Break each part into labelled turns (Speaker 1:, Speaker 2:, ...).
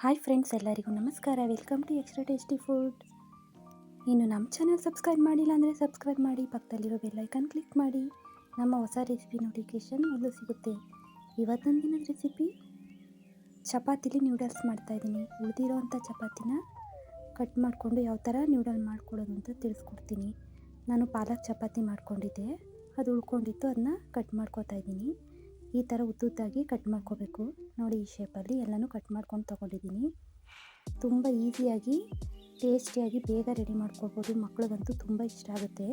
Speaker 1: Hi friends ಎಲ್ಲರಿಗೂ ನಮಸ್ಕಾರ. Welcome to extra tasty food ಇನ್ನು ನಮ್ಮ ಚಾನಲ್ ಸಬ್ಸ್ಕ್ರೈಬ್ ಮಾಡಿಲ್ಲ ಅಂದರೆ ಸಬ್ಸ್ಕ್ರೈಬ್ ಮಾಡಿ, ಪಕ್ಕದಲ್ಲಿರೋ ಬೆಲ್ಲೈಕನ್ ಕ್ಲಿಕ್ ಮಾಡಿ. ನಮ್ಮ ಹೊಸ ರೆಸಿಪಿ ನೋಟಿಫಿಕೇಷನ್ ಮೊದಲು ಸಿಗುತ್ತೆ. ಇವತ್ತೊಂದು ದಿನದ ರೆಸಿಪಿ ಚಪಾತಿಲಿ ನ್ಯೂಡಲ್ಸ್ ಮಾಡ್ತಾಯಿದ್ದೀನಿ ಉಳಿದಿರೋವಂಥ ಚಪಾತಿನ ಕಟ್ ಮಾಡಿಕೊಂಡು ಯಾವ ಥರ ನ್ಯೂಡಲ್ ಮಾಡ್ಕೊಳ್ಳೋದು ಅಂತ ತಿಳಿಸ್ಕೊಡ್ತೀನಿ. ನಾನು ಪಾಲಕ್ ಚಪಾತಿ ಮಾಡ್ಕೊಂಡಿದ್ದೆ. ಅದು ಉಳ್ಕೊಂಡಿತ್ತು ಅದನ್ನ ಕಟ್ ಮಾಡ್ಕೊತಾ ಇದ್ದೀನಿ. ಈ ಥರ ಉದ್ದುದ್ದಾಗಿ ಕಟ್ ಮಾಡ್ಕೋಬೇಕು. ನೋಡಿ ಈ ಶೇಪಲ್ಲಿ ಎಲ್ಲನೂ ಕಟ್ ಮಾಡ್ಕೊಂಡು ತೊಗೊಂಡಿದ್ದೀನಿ. ತುಂಬ ಈಸಿಯಾಗಿ ಟೇಸ್ಟಿಯಾಗಿ ಬೇಗ ರೆಡಿ ಮಾಡ್ಕೋಬೋದು. ಮಕ್ಳಿಗಂತೂ ತುಂಬ ಇಷ್ಟ ಆಗುತ್ತೆ.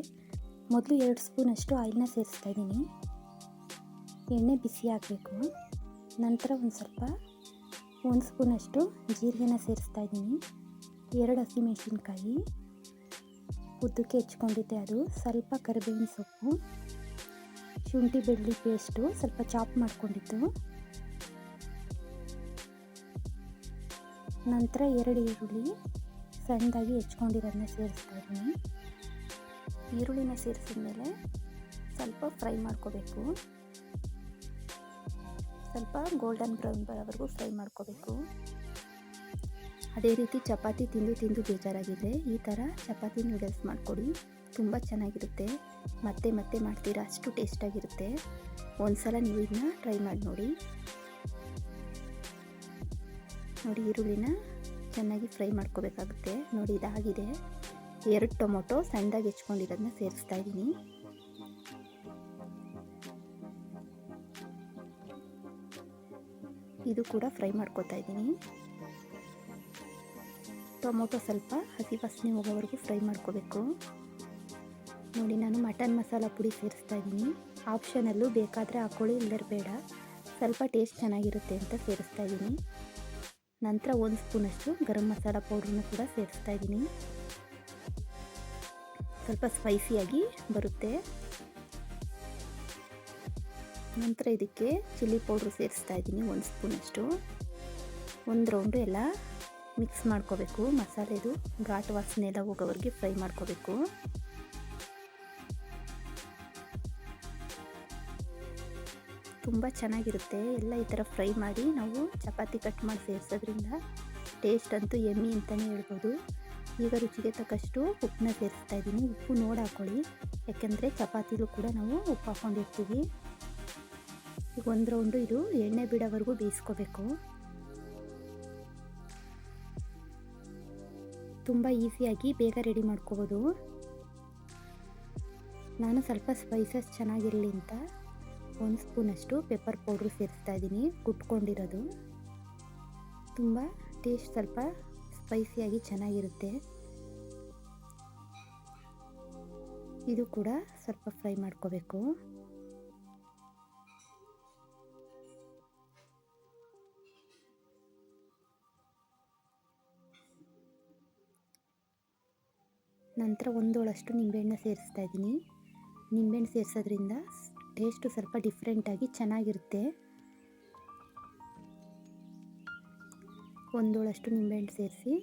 Speaker 1: ಮೊದಲು ಎರಡು ಸ್ಪೂನಷ್ಟು ಆಯಿಲ್ನ ಸೇರಿಸ್ತಾ ಇದ್ದೀನಿ. ಎಣ್ಣೆ ಬಿಸಿ ಆಗಬೇಕು. ನಂತರ ಒಂದು ಸ್ವಲ್ಪ, ಒಂದು ಸ್ಪೂನಷ್ಟು ಜೀರಿಗೆನ ಸೇರಿಸ್ತಾ ಇದ್ದೀನಿ. ಎರಡು ಹಸಿಮೆಣಸಿನ್ಕಾಯಿ ಉದ್ದಕ್ಕೆ ಹೆಚ್ಕೊಂಡಿದ್ದೆ ಅದು. ಸ್ವಲ್ಪ ಕರಿಬೇವಿನ ಸೊಪ್ಪು. ಶುಂಠಿ ಬೆಳ್ಳಿ ಪೇಸ್ಟು ಸ್ವಲ್ಪ ಚಾಪ್ ಮಾಡ್ಕೊಂಡಿದ್ದು. ನಂತರ ಎರಡು ಈರುಳ್ಳಿ ಸಣ್ಣದಾಗಿ ಹೆಚ್ಕೊಂಡಿರೋದನ್ನ ಸೇರಿಸ್ತಾ ಇದ್ದೀನಿ. ಈರುಳ್ಳಿನ ಸೇರಿಸಿದ ಮೇಲೆ ಸ್ವಲ್ಪ ಫ್ರೈ ಮಾಡ್ಕೋಬೇಕು. ಸ್ವಲ್ಪ ಗೋಲ್ಡನ್ ಬ್ರೌನ್ ಬರೋವರೆಗೂ ಫ್ರೈ ಮಾಡ್ಕೋಬೇಕು. ಅದೇ ರೀತಿ ಚಪಾತಿ ತಿಂದು ತಿಂದು ಬೇಜಾರಾಗಿದೆ. ಈ ಥರ ಚಪಾತಿ ನೂಡಲ್ಸ್ ಮಾಡಿಕೊಡಿ. ತುಂಬ ಚೆನ್ನಾಗಿರುತ್ತೆ. ಮತ್ತೆ ಮತ್ತೆ ಮಾಡ್ತೀರಾ ಅಷ್ಟು ಟೇಸ್ಟಾಗಿರುತ್ತೆ ಒಂದು ಸಲ ನೀವು ಇದನ್ನ ಟ್ರೈ ಮಾಡಿ ನೋಡಿ. ನೋಡಿ ಈರುಳ್ಳಿನ ಚೆನ್ನಾಗಿ ಫ್ರೈ ಮಾಡ್ಕೋಬೇಕಾಗುತ್ತೆ. ನೋಡಿ ಇದಾಗಿದೆ. ಎರಡು ಟೊಮೊಟೊ ಸಣ್ಣದಾಗಿ ಹೆಚ್ಕೊಂಡಿರೋದನ್ನ ಸೇರಿಸ್ತಾ ಇದ್ದೀನಿ. ಇದು ಕೂಡ ಫ್ರೈ ಮಾಡ್ಕೋತಾ ಇದ್ದೀನಿ. ಟೊಮೊಟೊ ಸ್ವಲ್ಪ ಹಸಿ ವಾಸನೆ ಹೋಗೋವರೆಗೂ ಫ್ರೈ ಮಾಡ್ಕೋಬೇಕು. ನೋಡಿ, ನಾನು ಮಟನ್ ಮಸಾಲ ಪುಡಿ ಸೇರಿಸ್ತಾ ಇದ್ದೀನಿ. ಆಪ್ಷನಲ್ಲೂ ಬೇಕಾದರೆ ಹಾಕ್ಕೊಳ್ಳಿ ಇಲ್ಲದ್ರೆ ಬೇಡ. ಸ್ವಲ್ಪ ಟೇಸ್ಟ್ ಚೆನ್ನಾಗಿರುತ್ತೆ ಅಂತ ಸೇರಿಸ್ತಾ ಇದ್ದೀನಿ. ನಂತರ ಒಂದು ಸ್ಪೂನಷ್ಟು ಗರಂ ಮಸಾಲ ಪೌಡ್ರನ್ನ ಕೂಡ ಸೇರಿಸ್ತಾ ಇದ್ದೀನಿ. ಸ್ವಲ್ಪ ಸ್ಪೈಸಿಯಾಗಿ ಬರುತ್ತೆ. ನಂತರ ಇದಕ್ಕೆ ಚಿಲ್ಲಿ ಪೌಡ್ರ್ ಸೇರಿಸ್ತಾ ಇದ್ದೀನಿ, ಒಂದು ಸ್ಪೂನಷ್ಟು ಒಂದು ರೌಂಡು ಎಲ್ಲ ಮಿಕ್ಸ್ ಮಾಡ್ಕೋಬೇಕು. ಮಸಾಲೆದು ಘಾಟ್ ವಾಸನೆ ಎಲ್ಲ ಹೋಗೋವರೆಗೆ ಫ್ರೈ ಮಾಡ್ಕೋಬೇಕು. ತುಂಬ ಚೆನ್ನಾಗಿರುತ್ತೆ. ಎಲ್ಲ ಈ ಥರ ಫ್ರೈ ಮಾಡಿ ನಾವು ಚಪಾತಿ ಕಟ್ ಮಾಡಿ ಸೇರಿಸೋದ್ರಿಂದ ಟೇಸ್ಟ್ ಅಂತೂ ಎಮ್ಮಿ ಅಂತಲೇ ಹೇಳ್ಬೋದು. ಈಗ ರುಚಿಗೆ ತಕ್ಕಷ್ಟು ಉಪ್ಪನ್ನ ಸೇರಿಸ್ತಾ ಇದ್ದೀನಿ. ಉಪ್ಪು ನೋಡಿ ಹಾಕ್ಕೊಳ್ಳಿ ಯಾಕೆಂದರೆ ಚಪಾತಿಲೂ ಕೂಡ ನಾವು ಉಪ್ಪು ಹಾಕ್ಕೊಂಡಿರ್ತೀವಿ ಈಗ ಒಂದು ರೌಂಡು ಇದು ಎಣ್ಣೆ ಬಿಡೋವರೆಗೂ ಬೇಯಿಸ್ಕೋಬೇಕು. ತುಂಬ ಈಸಿಯಾಗಿ ಬೇಗ ರೆಡಿ ಮಾಡ್ಕೋಬೋದು. ನಾನು ಸ್ವಲ್ಪ ಸ್ಪೈಸಸ್ ಚೆನ್ನಾಗಿರಲಿ ಅಂತ. ಒಂದು ಸ್ಪೂನಷ್ಟು ಪೆಪ್ಪರ್ ಪೌಡ್ರ್ ಸೇರಿಸ್ತಾ ಇದ್ದೀನಿ, ಕುಟ್ಕೊಂಡಿರೋದು. ತುಂಬ ಟೇಸ್ಟ್ ಸ್ವಲ್ಪ ಸ್ಪೈಸಿಯಾಗಿ ಚೆನ್ನಾಗಿರುತ್ತೆ. ಇದು ಕೂಡ ಸ್ವಲ್ಪ ಫ್ರೈ ಮಾಡ್ಕೋಬೇಕು. ನಂತರ ಒಂದೋಳಷ್ಟು ನಿಂಬೆಹಣ್ಣು ಸೇರಿಸ್ತಾ ಇದ್ದೀನಿ. ನಿಂಬೆಹಣ್ಣು ಸೇರಿಸೋದ್ರಿಂದ ಟೇಸ್ಟು ಸ್ವಲ್ಪ ಡಿಫ್ರೆಂಟಾಗಿ ಚೆನ್ನಾಗಿರುತ್ತೆ. ಒಂದೋಳಷ್ಟು ನಿಂಬೆಹಣ್ಣು ಸೇರಿಸಿ,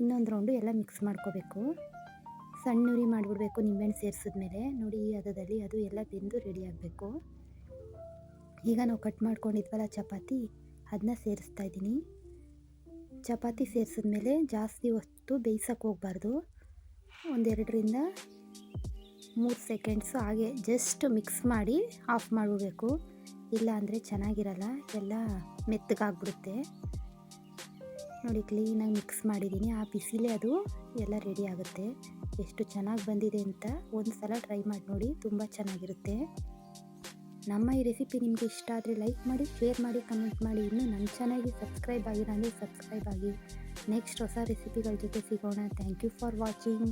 Speaker 1: ಇನ್ನೊಂದು ರೌಂಡು ಎಲ್ಲ ಮಿಕ್ಸ್ ಮಾಡ್ಕೋಬೇಕು. ಸಣ್ಣ ಉರಿ ಮಾಡಿಬಿಡ್ಬೇಕು ನಿಂಬೆಹಣ್ಣು ಸೇರಿಸಿದ್ಮೇಲೆ. ನೋಡಿ ಈ ಹದದಲ್ಲಿ ಅದು ಎಲ್ಲ ಬೆಂದು ರೆಡಿ ಆಗಬೇಕು. ಈಗ ನಾವು ಕಟ್ ಮಾಡ್ಕೊಂಡಿದ್ವಲ್ಲ ಚಪಾತಿ, ಅದನ್ನ ಸೇರಿಸ್ತಾ ಇದ್ದೀನಿ. ಚಪಾತಿ ಸೇರಿಸಿದ್ಮೇಲೆ ಜಾಸ್ತಿ ಹೊತ್ತು ಬೇಯಿಸೋಕೆ ಹೋಗಬಾರ್ದು. ಒಂದೆರಡರಿಂದ ಮೂರು ಸೆಕೆಂಡ್ಸು ಹಾಗೆ ಜಸ್ಟ್ ಮಿಕ್ಸ್ ಮಾಡಿ ಆಫ್ ಮಾಡಬೇಕು ಇಲ್ಲ ಅಂದರೆ ಚೆನ್ನಾಗಿರಲ್ಲ, ಎಲ್ಲ ಮೆತ್ತಗಾಗ್ಬಿಡುತ್ತೆ. ನೋಡಿ, ಕ್ಲೀನಾಗಿ ಮಿಕ್ಸ್ ಮಾಡಿದ್ದೀನಿ. ಆ ಬಿಸಿಲೇ ಅದು ಎಲ್ಲ ರೆಡಿ ಆಗುತ್ತೆ. ಎಷ್ಟು ಚೆನ್ನಾಗಿ ಬಂದಿದೆ ಅಂತ ಒಂದು ಸಲ ಟ್ರೈ ಮಾಡಿ ನೋಡಿ, ತುಂಬ ಚೆನ್ನಾಗಿರುತ್ತೆ. ನಮ್ಮ ಈ ರೆಸಿಪಿ ನಿಮಗೆ ಇಷ್ಟ ಆದರೆ ಲೈಕ್ ಮಾಡಿ, ಶೇರ್ ಮಾಡಿ, ಕಮೆಂಟ್ ಮಾಡಿ. ಇನ್ನೂ ನನ್ನ ಚಾನಲ್ಗೆ ಸಬ್ಸ್ಕ್ರೈಬ್ ಅಂದರೆ ಸಬ್ಸ್ಕ್ರೈಬ್ ಆಗಿ. ನೆಕ್ಸ್ಟ್ ಹೊಸ ರೆಸಿಪಿಗಳ ಜೊತೆ ಸಿಗೋಣ. Thank you for watching.